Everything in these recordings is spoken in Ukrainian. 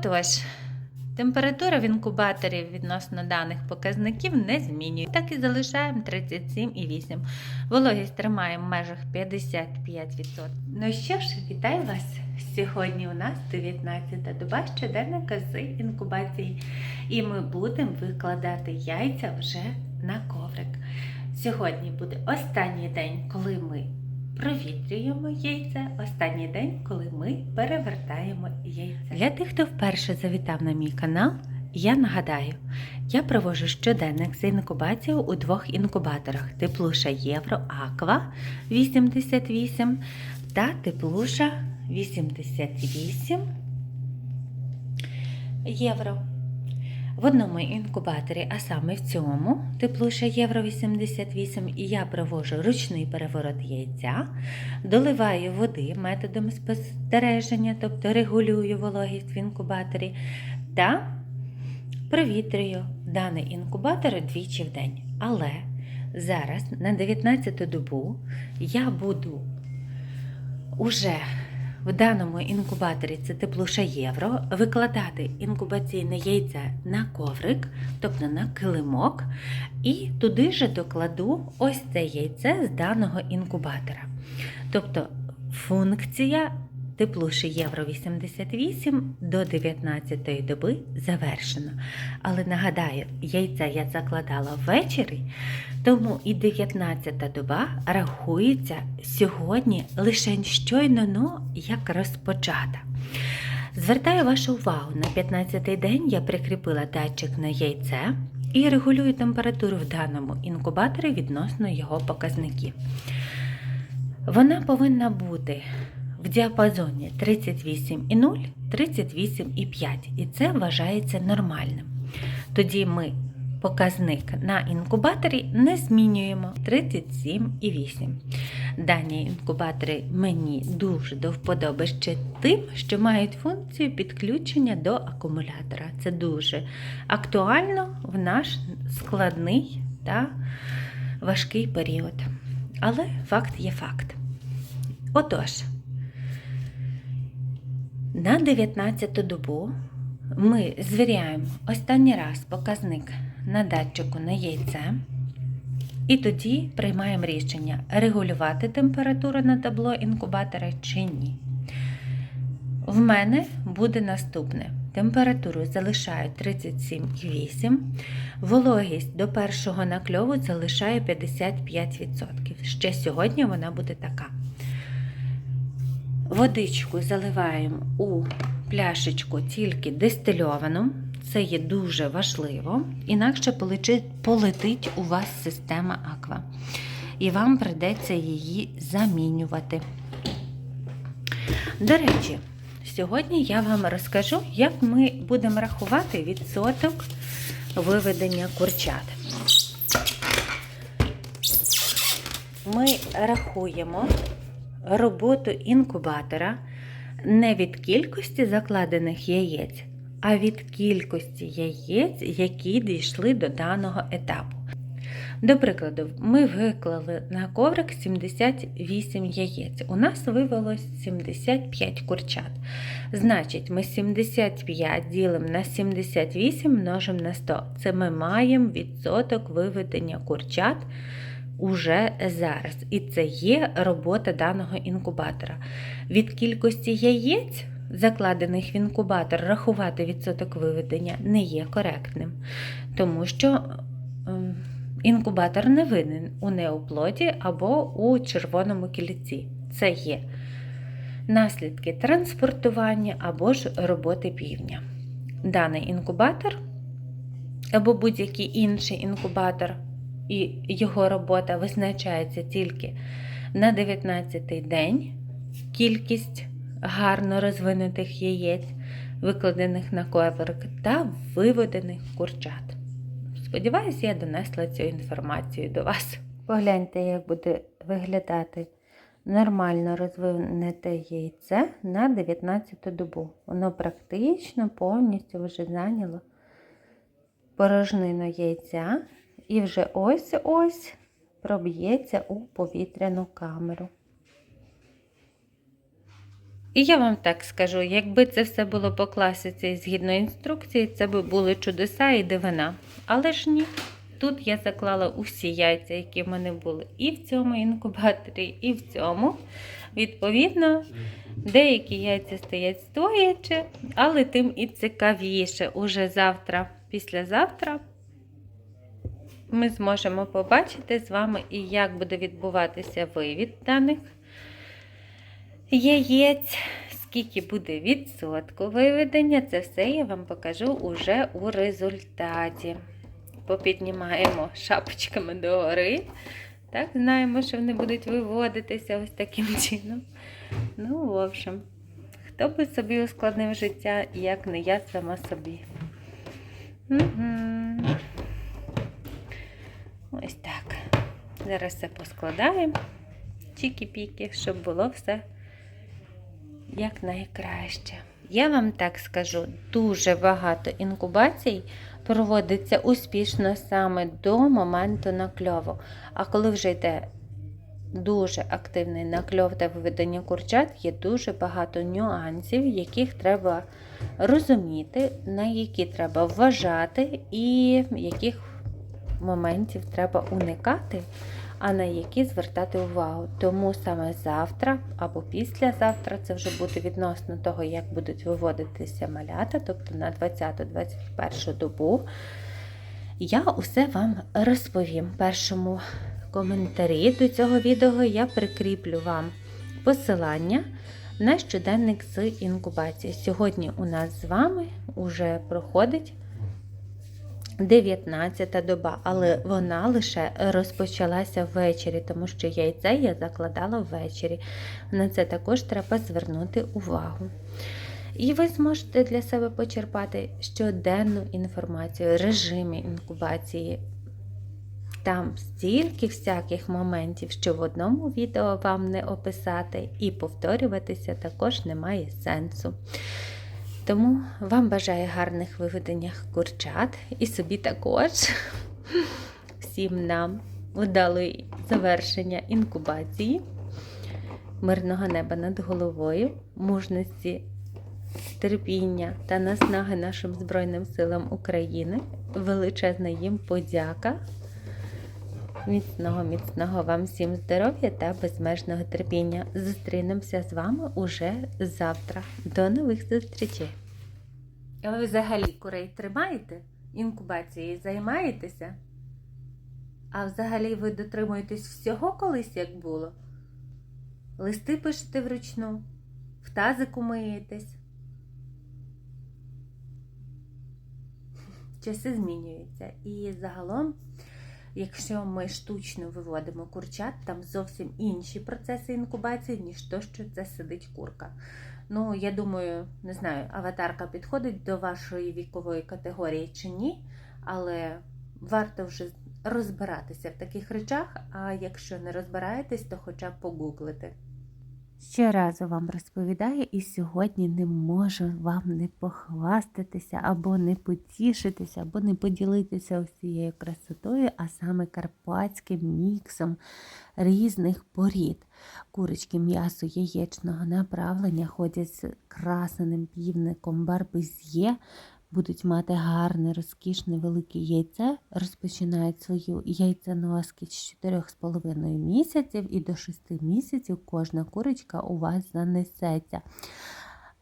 Отож, температура в інкубаторі відносно даних показників не змінює. Так і залишаємо 37,8. Вологість тримаємо в межах 55%. Ну що ж, вітаю вас! Сьогодні у нас 19 доба щоденника з інкубації, і ми будемо викладати яйця вже на коврик. Сьогодні буде останній день, коли ми провітрюємо яйця, останній день, коли ми перевертаємо яйця. Для тих, хто вперше завітав на мій канал, я нагадаю, я проводжу щоденник з інкубацією у двох інкубаторах: теплуша Євро Аква 88 та теплуша 88 євро. В одному інкубаторі, а саме в цьому, теплуша Євро 88, і я провожу ручний переворот яйця, доливаю води методом спостереження, тобто регулюю вологість в інкубаторі, та провітрюю даний інкубатор двічі в день. Але зараз на 19 добу я буду уже в даному інкубаторі це теплуша євро, викладати інкубаційне яйце на коврик, тобто на килимок, і туди же докладу ось це яйце з даного інкубатора. Тобто функція теплуші Євро 88 до 19 доби завершена. Але нагадаю, яйця я закладала ввечері, тому і 19 доба рахується сьогодні лише щойно ну, як розпочата. Звертаю вашу увагу, на 15-й день я прикріпила датчик на яйце і регулюю температуру в даному інкубаторі відносно його показників. Вона повинна бути в діапазоні 38,0, 38,5 і це вважається нормальним. Тоді ми показник на інкубаторі не змінюємо 37,8. Дані інкубатори мені дуже до вподоби ще тим, що мають функцію підключення до акумулятора. Це дуже актуально в наш складний та важкий період. Але факт є факт. Отож, на 19 добу ми звіряємо останній раз показник на датчику на яйце, і тоді приймаємо рішення, регулювати температуру на табло інкубатора чи ні. В мене буде наступне. Температуру залишаю 37,8, вологість до першого накльову залишаю 55%. Ще сьогодні вона буде така. Водичку заливаємо у пляшечку тільки дистильовану. Це є дуже важливо, інакше полетить у вас система аква. І вам прийдеться її замінювати. До речі, сьогодні я вам розкажу, як ми будемо рахувати відсоток виведення курчат. Ми рахуємо роботу інкубатора не від кількості закладених яєць, а від кількості яєць, які дійшли до даного етапу. До прикладу, ми виклали на коврик 78 яєць. У нас вивелось 75 курчат. Значить, ми 75 ділимо на 78 множимо на 100. Це ми маємо відсоток виведення курчат уже зараз. І це є робота даного інкубатора. Від кількості яєць, закладених в інкубатор, рахувати відсоток виведення не є коректним, тому що ем, інкубатор не винен у неоплоді або у червоному кільці. Це є наслідки транспортування або ж роботи півня. Даний інкубатор або будь-який інший інкубатор і його робота визначається тільки на 19-й день кількість гарно розвинутих яєць, викладених на коврик, та виведених курчат. Сподіваюся, я донесла цю інформацію до вас. Погляньте, як буде виглядати нормально розвинете яйце на 19 добу. Воно практично повністю вже зайняло порожнину яйця і вже ось-ось проб'ється у повітряну камеру. І я вам так скажу, якби це все було по класиці і згідно інструкції, це би були чудеса і дивина. Але ж ні. Тут я заклала усі яйця, які в мене були і в цьому інкубаторі, і в цьому. Відповідно, деякі яйця стоять стоячи, але тим і цікавіше. Уже завтра, післязавтра, ми зможемо побачити з вами, і як буде відбуватися вивід даних яєць, скільки буде відсотку виведення, це все я вам покажу уже у результаті. Попіднімаємо шапочками догори. Так, знаємо, що вони будуть виводитися ось таким чином. Ну, в общем, хто би собі ускладнив життя, як не я сама собі. Угу. Ось так. Зараз все поскладаємо. Чікі-піки, щоб було все як найкраще. Я вам так скажу, дуже багато інкубацій проводиться успішно саме до моменту накльову. А коли вже йде дуже активний накльов та виведення курчат, є дуже багато нюансів, яких треба розуміти, на які треба вважати, і яких моментів треба уникати, а на які звертати увагу. Тому саме завтра або післязавтра, це вже буде відносно того, як будуть виводитися малята, тобто на 20-21 добу, я усе вам розповім. Першому коментарі до цього відео я прикріплю вам посилання на щоденник з інкубації. Сьогодні у нас з вами вже проходить 19 доба, але вона лише розпочалася ввечері, тому що яйце я закладала ввечері. На це також треба звернути увагу. І ви зможете для себе почерпати щоденну інформацію, режимі інкубації. Там стільки всяких моментів, що в одному відео вам не описати, і повторюватися також немає сенсу. Тому вам бажаю гарних виведеннях курчат і собі також всім нам удалої завершення інкубації, мирного неба над головою, мужності, терпіння та наснаги нашим Збройним силам України. Величезна їм подяка. Міцного, міцного вам всім здоров'я та безмежного терпіння. Зустрінемося з вами уже завтра. До нових зустрічей. А ви взагалі курей тримаєте? Інкубацією займаєтеся? А взагалі ви дотримуєтесь всього колись, як було? Листи пишете вручну, в тазику миєтесь. Часи змінюються. І загалом. Якщо ми штучно виводимо курчат, там зовсім інші процеси інкубації, ніж то, що це сидить курка. Ну, я думаю, не знаю, аватарка підходить до вашої вікової категорії чи ні, але варто вже розбиратися в таких речах, а якщо не розбираєтесь, то хоча б погуглити. Щоразу вам розповідаю, і сьогодні не можу вам не похвастатися, або не потішитися, або не поділитися ось цією красотою, а саме карпатським міксом різних порід. Курочки м'ясо яєчного направлення ходять з красеним півником барбезє, будуть мати гарне, розкішне велике яйце, розпочинають свою яйценоски з 4,5 місяців і до 6 місяців кожна курочка у вас занесеться.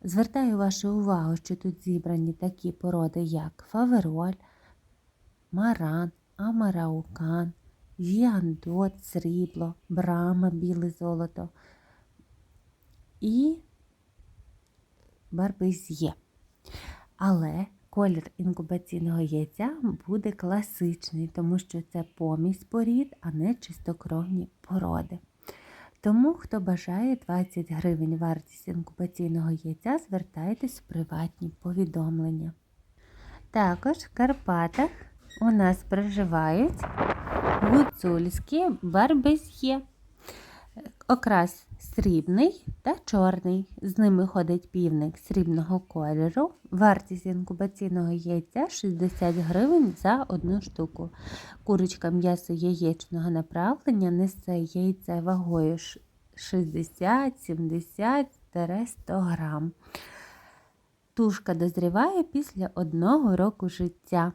Звертаю вашу увагу, що тут зібрані такі породи, як фавероль, маран, амараукан, віандот, срібло, брама, біле золото і барбезє. Але колір інкубаційного яйця буде класичний, тому що це помість порід, а не чистокровні породи. Тому, хто бажає 20 гривень вартість інкубаційного яйця, звертайтесь в приватні повідомлення. Також в Карпатах у нас проживають гуцульські барбез'є. Окрас срібний та чорний. З ними ходить півник срібного кольору. Вартість інкубаційного яйця 60 гривень за одну штуку. Курочка м'ясо яєчного направлення несе яйце вагою 60, 70 100 грам. Тушка дозріває після одного року життя.